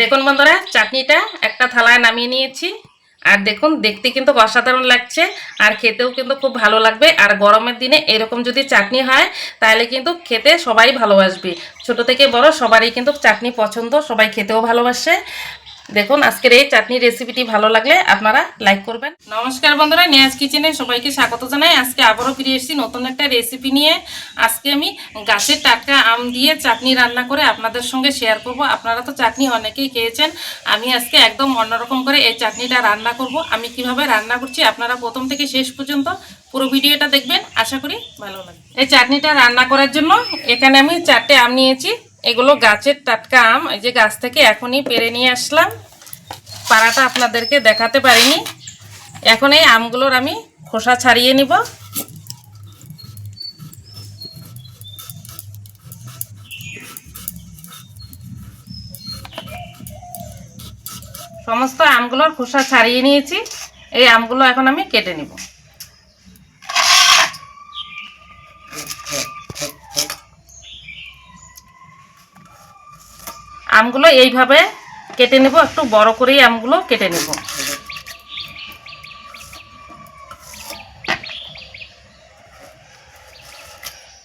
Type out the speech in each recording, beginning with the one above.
দেখুন বন্ধুরা, চাটনিটা একটা থালায় নামিয়ে নিয়েছি। আর দেখুন, দেখতে কিন্তু অসাধারণ লাগছে, আর খেতেও কিন্তু খুব ভালো লাগবে। আর গরমের দিনে এরকম যদি চাটনি হয়, তাহলে কিন্তু খেতে সবাই ভালোবাসবে। ছোট থেকে বড় সবারই কিন্তু চাটনি পছন্দ, সবাই খেতেও ভালোবাসে। দেখুন, আজকের এই চাটনির রেসিপিটি ভালো লাগলে আপনারা লাইক করবেন। নমস্কার বন্ধুরা, নিয়াজ কিচেনে সবাইকে স্বাগত জানাই। আজকে আবারও ফিরে এসেছি নতুন একটা রেসিপি নিয়ে। আজকে আমি গাছের টাটকা আম দিয়ে চাটনি রান্না করে আপনাদের সঙ্গে শেয়ার করব। আপনারা তো চাটনি অনেকেই খেয়েছেন। আমি আজকে একদম অন্যরকম করে এই চাটনিটা রান্না করব। আমি কীভাবে রান্না করছি আপনারা প্রথম থেকে শেষ পর্যন্ত পুরো ভিডিওটা দেখবেন। আশা করি ভালো লাগবে। এই চাটনিটা রান্না করার জন্য এখানে আমি চারটে আম নিয়েছি। এগুলো গাছের টাটকা আম, এই যে গাছ থেকে এখনই পেরে নিয়ে আসলাম। পাড়াটা আপনাদেরকে দেখাতে পারিনি। এখন এই আমগুলোর আমি খোসা ছাড়িয়ে নিব। সমস্ত আমগুলোর খোসা ছাড়িয়ে নিয়েছি। এই আমগুলো এখন আমি কেটে নিব। আমগুলো এইভাবে কেটে নেব একটু বড় করেই আমগুলো কেটে নেব।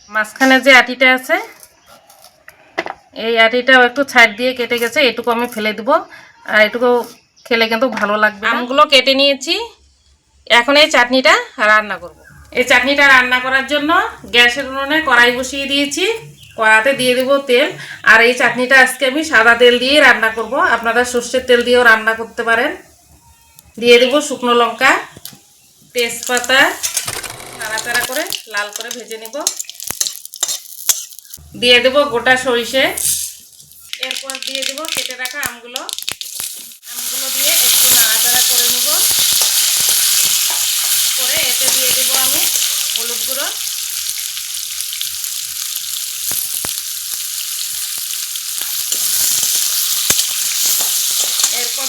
মাঝখানে যে আটিটা আছে এই আটিটাও একটু ছাড় দিয়ে কেটে গেছে এটুকু আমি ফেলে দেবো। আর এটুকু খেলে কিন্তু ভালো লাগবে আমগুলো কেটে নিয়েছি। এখন এই চাটনিটা রান্না করব। এই চাটনিটা রান্না করার জন্য গ্যাসের উনুনে কড়াই বসিয়ে দিয়েছি। কড়াতে দিয়ে দেবো তেল। আর এই চাটনিটা আজকে আমি সাদা তেল দিয়ে রান্না করব। আপনারা সর্ষের তেল দিয়েও রান্না করতে পারেন। দিয়ে দেবো শুকনো লঙ্কা, তেজপাতা, নাড়াচাড়া করে লাল করে ভেজে নেব। দিয়ে দেবো গোটা সরিষে। এরপর দিয়ে দেবো কেটে রাখা আমগুলো আমগুলো দিয়ে একটু নাড়াচাড়া করে নেব করে এতে দিয়ে দেবো আমি হলুদ গুঁড়ো এরপর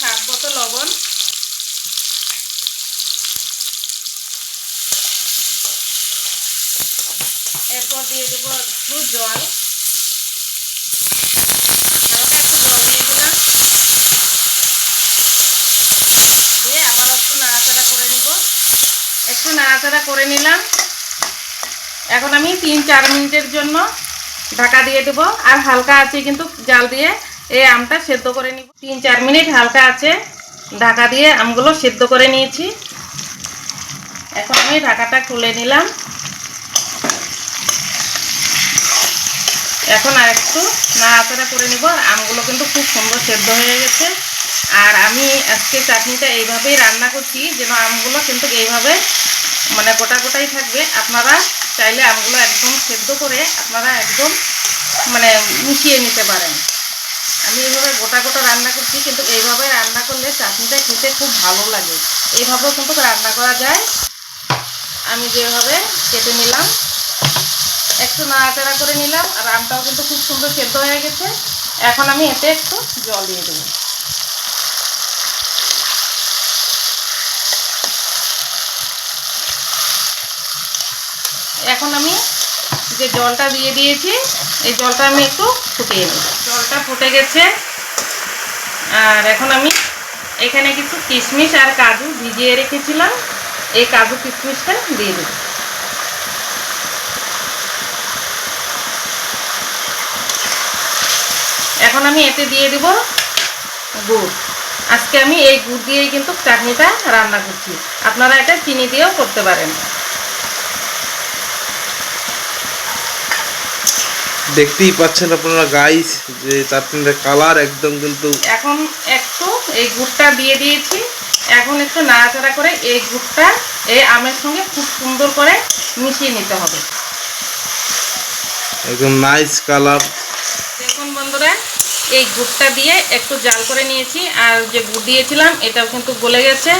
সাত বোতল লবণ। এরপর দিয়ে দেবো একটু জল। হালকা একটু জল দিয়ে দিলাম দিয়ে আবার একটু নাড়াচাড়া করে নিব। একটু নাড়াচাড়া করে নিলাম। এখন আমি তিন চার মিনিটের জন্য ঢাকা দিয়ে দেবো। আর হালকা আছে কিন্তু জাল দিয়ে এই আমটা সেদ্ধ করে নিব। তিন, চার মিনিট হালকা আছে। ঢাকা দিয়ে আমগুলো সেদ্ধ করে নিয়েছি। এখন আমি ঢাকাটা খুলে নিলাম। এখন আর একটু নাড়াচাড়া করে নিব। আমগুলো কিন্তু খুব সুন্দর সেদ্ধ হয়ে গেছে। আর আমি আজকে চাটনিটা এইভাবেই রান্না করছি, যেন আমগুলো কিন্তু এইভাবে মানে গোটা গোটাই থাকবে। আপনারা চাইলে আমগুলো একদম সেদ্ধ করে আপনারা একদম মানে মিশিয়ে নিতে পারেন। আমি এইভাবে গোটা গোটা রান্না করছি, কিন্তু এইভাবে রান্না করলে চাটনিটা খেতে খুব ভালো লাগে। এইভাবেও কিন্তু রান্না করা যায়। আমি যেভাবে কেটে নিলাম, একটু নাড়াচাড়া করে নিলাম, আর আমটাও কিন্তু খুব সুন্দর সেদ্ধ হয়ে গেছে। এখন আমি এতে একটু জল দিয়ে দেবো। এখন আমি যে জলটা দিয়ে দিয়েছি, এই জলটা আমি একটু ফুটিয়ে নেব। জলটা ফুটে গেছে। আর এখন আমি এখানে কিছু কিশমিশ আর কাজু ভিজিয়ে রেখেছিলাম। এই কাজু কিশমিশটা দিয়ে দেবো। এখন আমি এতে দিয়ে দিব গুড়। আজকে আমি এই গুড় দিয়েই কিন্তু চাটনিটা রান্না করছি। আপনারা এটা চিনি দিয়েও করতে পারেন। দেখতেই পাচ্ছেন আপনারা গাইস যে চাটনিটার কালার একদম কিন্তু এখন একটু এই গুড়টা দিয়ে দিয়েছি। এখন একটু নাড়াচাড়া করে এই গুড়টা এই আমের সঙ্গে খুব সুন্দর করে মিশিয়ে নিতে হবে। একদম নাইস কালার দেখুন বন্ধুরা এই গুড়টা দিয়ে একটু জাল করে নিয়েছি। আর যে গুড় দিয়েছিলাম এটাও কিন্তু গলে গেছে।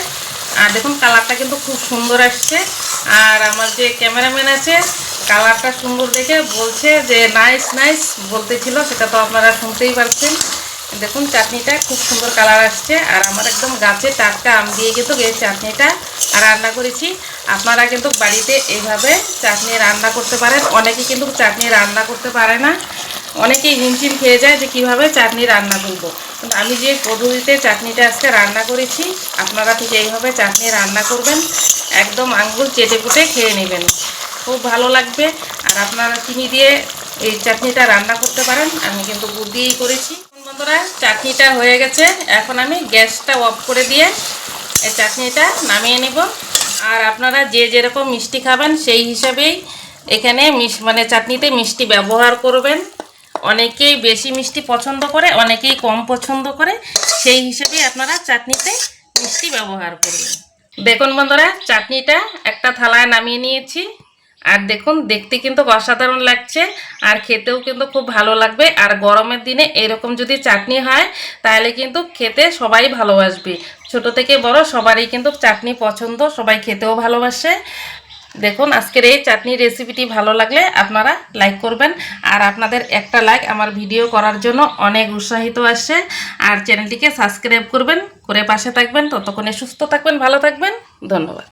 আর দেখুন কালারটা কিন্তু খুব সুন্দর আসছে। আর আমার যে ক্যামেরাম্যান আছে, কালারটা সুন্দর দেখে বলছে যে নাইস নাইস বলতেছিল সেটা তো আপনারা শুনতেই পারছেন। দেখুন, চাটনিটা খুব সুন্দর কালার আসছে। আর আমার একদম গাছে টাটকা আম দিয়ে কিন্তু এই চাটনিটা রান্না করেছি। আপনারা কিন্তু বাড়িতে এইভাবে চাটনি রান্না করতে পারেন। অনেকে কিন্তু চাটনি রান্না করতে পারে না। অনেকেই হিমশিম খেয়ে যায় যে কীভাবে চাটনি রান্না করব। কিন্তু আমি যে পদ্ধতিতে চাটনিটা আজকে রান্না করেছি, আপনারা ঠিক এইভাবে চাটনি রান্না করবেন, একদম আঙ্গুল চেটে পুটে খেয়ে নেবেন। খুব ভালো লাগবে। আর আপনারা চিনি দিয়ে এই চাটনিটা রান্না করতে পারেন। আমি কিন্তু গুড় দিয়েই করেছি। বন্ধুরা, চাটনিটা হয়ে গেছে। এখন আমি গ্যাসটা অফ করে দিয়ে এই চাটনিটা নামিয়ে নেব। আর আপনারা যে যেরকম মিষ্টি খাবেন, সেই হিসাবেই এখানে মানে চাটনিতে মিষ্টি ব্যবহার করবেন। অনেকেই বেশি মিষ্টি পছন্দ করে, অনেকেই কম পছন্দ করে। সেই হিসেবেই আপনারা চাটনিতে মিষ্টি ব্যবহার করবেন। দেখুন বন্ধুরা, চাটনিটা একটা থালায় নামিয়ে নিয়েছি। আর দেখুন, দেখতে কিন্তু অসাধারণ লাগছে, আর খেতেও কিন্তু খুব ভালো লাগবে। আর গরমের দিনে এরকম যদি চাটনি হয়, তাহলে কিন্তু খেতে সবাই ভালোবাসবে। ছোট থেকে বড় সবারই কিন্তু চাটনি পছন্দ, সবাই খেতেও ভালোবাসে। দেখুন, আজকের এই চাটনি রেসিপিটি ভালো লাগলে আপনারা লাইক করবেন। আর আপনাদের একটা লাইক আমার ভিডিও করার জন্য অনেক উৎসাহিত আসছে। আর চ্যানেলটিকে সাবস্ক্রাইব করবেন, করে পাশে থাকবেন। ততক্ষণে সুস্থ থাকবেন, ভালো থাকবেন। ধন্যবাদ।